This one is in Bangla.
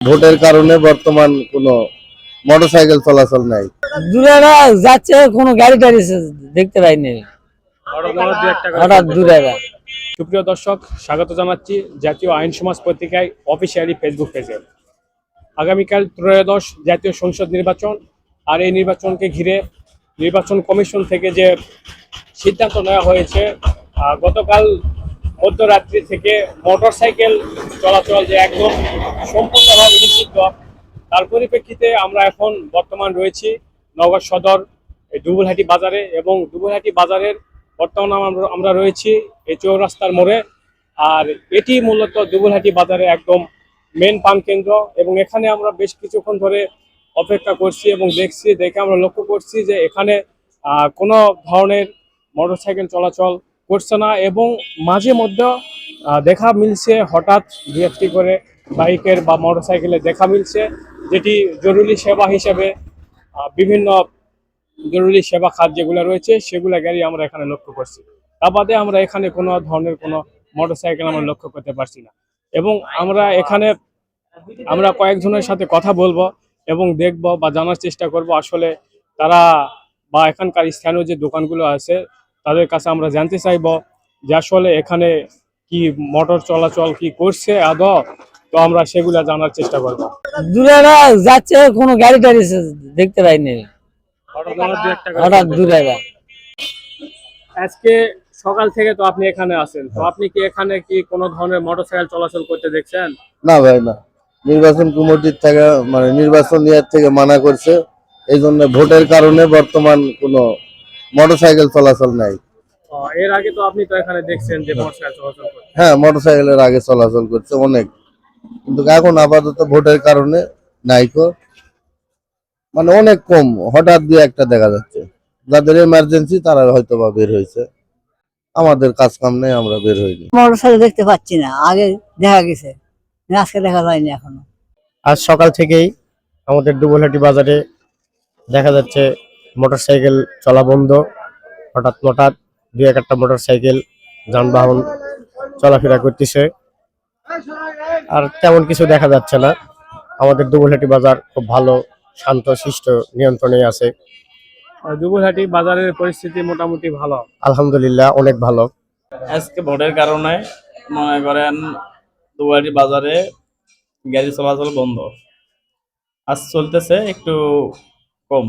ভোটের কারণে বর্তমান কোনো মোটরসাইকেল চলাচল নাই। দূরেরা যাচ্ছে কোনো গাড়ি টাড়ি দেখতে পাইনি। হঠাৎ দূরেরা। সুপ্রিয় দর্শক স্বাগত জানাচ্ছি জাতীয় আইন সমাজ পত্রিকায় অফিসিয়ালি ফেসবুক পেজে। আগামীকাল ত্রয়োদশ জাতীয় সংসদ নির্বাচন আর এই নির্বাচনকে ঘিরে নির্বাচন কমিশন থেকে যে সিদ্ধান্ত নেওয়া হয়েছে গতকাল মধ্যরাত্রি থেকে মোটর সাইকেল চলাচল যে একদম সম্পূর্ণভাবে নিষিদ্ধ, তার পরিপ্রেক্ষিতে আমরা এখন বর্তমান রয়েছি নগর সদর এই দুবুলহাটি বাজারে এবং দুবুলহাটি বাজারের বর্তমানে আমরা রয়েছি এই চৌরাস্তার মোড়ে। আর এটি মূলত দুবুলহাটি বাজারে একদম মেন পান কেন্দ্র এবং এখানে আমরা বেশ কিছুক্ষণ ধরে অপেক্ষা করছি এবং দেখছি, দেখে আমরা লক্ষ্য করছি যে এখানে কোনো ধরনের মোটরসাইকেল চলাচল করছে না এবং মাঝে মধ্যে দেখা মিলছে হঠাৎ দু একটি করে বাইকের বা মোটরসাইকেলের দেখা মিলছে, যেটি জরুরি সেবা হিসেবে বিভিন্ন জরুরি সেবা খাত যেগুলো রয়েছে সেগুলো গাড়ি আমরা এখানে লক্ষ্য করছি। তা বাদে আমরা এখানে কোনো ধরনের কোনো মোটরসাইকেল আমরা লক্ষ্য করতে পারছি না। এবং আমরা এখানে, আমরা কয়েকজনের সাথে কথা বলব এবং দেখব বা জানার চেষ্টা করব আসলে তারা বা এখানকার স্থানীয় যে দোকানগুলো আছে তাদের কাছে আমরা জানতে চাইব যে আসলে এখানে কি মোটর চলাচল কি করছে আদৌ? তো আমরা সেগুলা জানার চেষ্টা করব। দূরেরা যাচ্ছে কোনো গাড়ি টাড়ি দেখতে পাইনি। হঠাৎ দূরেরা আজকে সকাল থেকে তো আপনি এখানে আছেন। তো আপনি কি এখানে কি কোনো ধরনের মোটরসাইকেল চলাচল করতে দেখছেন? না ভাই না। নির্বাচন কমিটির থেকে মানে নির্বাচন ইয়ার থেকে মানা করছে। এই জন্য ভোটের কারণে বর্তমান কোনো মোটরসাইকেল চলাচল নাই। এর আগে তো আপনি তো এখানে দেখছেন যে মোটরসাইকেল চলাচল করছে। হ্যাঁ মোটরসাইকেলের আগে চলাচল করছে অনেক। কিন্তু এখন আপাতত ভোটের কারণে নাইকো মানে অনেক কম হঠাৎ দিয়ে একটা দেখা যাচ্ছে। যাদের এমার্জেন্সি তারা হয়তো বা বের হয়েছে। আমাদের কাজ কাম নেই আমরা বের হইনি। মোটরসাইকেল দেখতে পাচ্ছি না আগে দেখা গেছে। আজকে দেখা যায়নি এখনও। আজ সকাল থেকেই আমাদের ডুবলহাটি বাজারে দেখা যাচ্ছে মোটরসাইকেল চলা বন্ধ। হঠাৎ হঠাৎ দুই এক একটা মোটরসাইকেল যানবাহন চলাফেরা করতেছে। আর তেমন কিছু দেখা যাচ্ছে না। আমাদের ডুবলহাটি বাজার খুব ভালো শান্ত শিষ্ট নিয়ন্ত্রণে আছে। দুবুলহাটি বাজারের পরিস্থিতি মোটামুটি ভালো। আলহামদুলিল্লাহ অনেক ভালো। আজকে ভোটের কারণে মনে করেন দুবারি বাজারে গাড়ি চলাচল বন্ধ। আজ চলতেছে একটু কম।